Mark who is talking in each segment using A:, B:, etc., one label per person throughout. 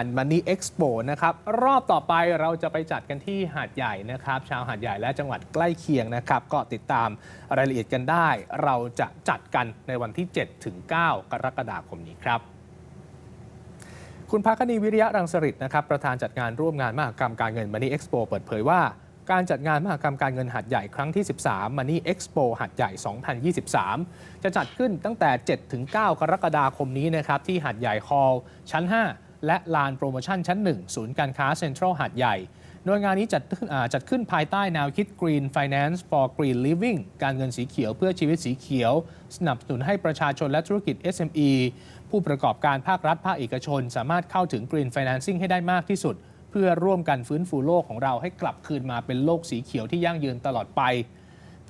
A: านมันนี่เอ็กซ์โปนะครับ รอบต่อไปเราจะไปจัดกันที่หาดใหญ่นะครับ ชาวหาดใหญ่และจังหวัดใกล้เคียงนะครับ ก็ติดตามรายละเอียดกันได้ เราจะจัดกันในวันที่ 7 ถึง 9 กรกฎาคมนี้ครับ คุณภาคณีวิริยะรังสฤษนะครับ ประธานจัดงานร่วมงานมหกรรมการเงิน Money Expo เปิดเผยว่าการจัดงานมหกรรมการเงินหัดใหญ่ครั้งที่ 13 Money Expo หัดใหญ่ 2023 จะจัดขึ้นตั้งแต่ 7-9 กรกฎาคมนี้นะครับ ที่หัดใหญ่ฮอลล์ชั้น 5 และลานโปรโมชั่นชั้น 1 ศูนย์การค้าเซ็นทรัลหัดใหญ่ โดยงานนี้จัดขึ้นจัดขึ้นภายใต้แนวคิด Green Finance for Green Living การเงินสีเขียวเพื่อชีวิตสีเขียว สนับสนุนให้ประชาชนและธุรกิจ SME ผู้ประกอบการภาครัฐภาคเอกชน สามารถเข้าถึง Green Financing ให้ได้มากที่สุด เพื่อร่วมกันฟื้นฟูโลกของเราให้กลับคืนมาเป็นโลกสีเขียวที่ยั่งยืนตลอดไป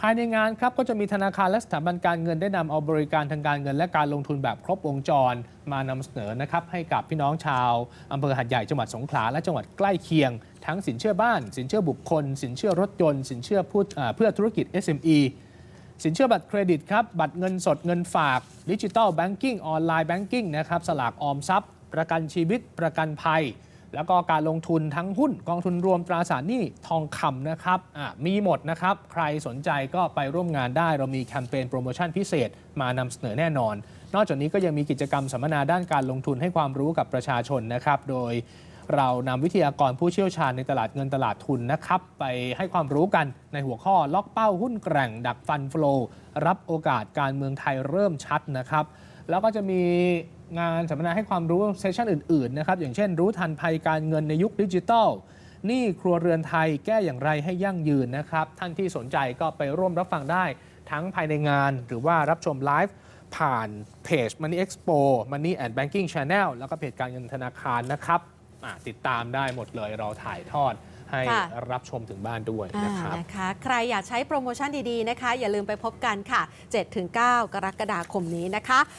A: ภายในงานครับก็จะมีธนาคารและสถาบันการเงินได้นำเอาบริการทางการเงิน และการลงทุนแบบครบวงจร มานำเสนอนะครับให้กับพี่น้องชาวอำเภอหัดใหญ่จังหวัดสงขลาและจังหวัดใกล้เคียง ทั้งสินเชื่อบ้าน สินเชื่อบุคคล สินเชื่อรถยนต์ สินเชื่อผู้อ่าเพื่อธุรกิจ SME สินเชื่อบัตรเครดิตครับบัตรเงินสดเงินฝากดิจิ t a ลแบงกิ้งออนไลน์แบงกิ้งนะครับสลากออมทรัพย์ ประกันชีวิตประกันภัย แล้วก็การลงทุนทั้งหุ้นกองทุนรวมตราสารหนี้ทองคำนะครับมีหมดนะครับ ใครสนใจก็ไปร่วมงานได้เรามีแคมเปญโปรโมชั่นพิเศษมานำเสนอแน่นอน นอกจากนี้ก็ยังมีกิจกรรมสัมมนาด้านการลงทุนให้ความรู้กับประชาชนนะครับ โดยเรานำวิทยากรผู้เชี่ยวชาญในตลาดเงินตลาดทุนนะครับ ไปให้ความรู้กันในหัวข้อล็อกเป้าหุ้นแกร่ง ดักฟันฟลรับโอกาสการเมืองไทยเริ่มชัดนะครับ แล้วก็จะมี งานสัมมนาให้ความรู้เซสชันอื่นๆนะครับอย่างเช่น รู้ทันภัยการเงินในยุคดิจิทัลหนี่ครัวเรือนไทยแก้อย่างไรให้ยั่งยืนนะครับ ท่านที่สนใจก็ไปร่วมรับฟังได้ทั้งภายในงานหรือว่ารับชมไลฟ์ผ่านเพจ Money Expo Money and Banking Channel แล้วก็เพจการเงินธนาคารนะครับอะติดตามได้หมดเลยเราถ่ายทอดให้
B: ค่ะ
A: รับชมถึงบ้านด้วย
B: อ่า
A: นะครับ
B: นะคะใครอยากใช้โปรโมชั่นดี ๆ นะคะ อย่าลืมไปพบกันค่ะ 7-9 กรกฎาคมนี้นะคะ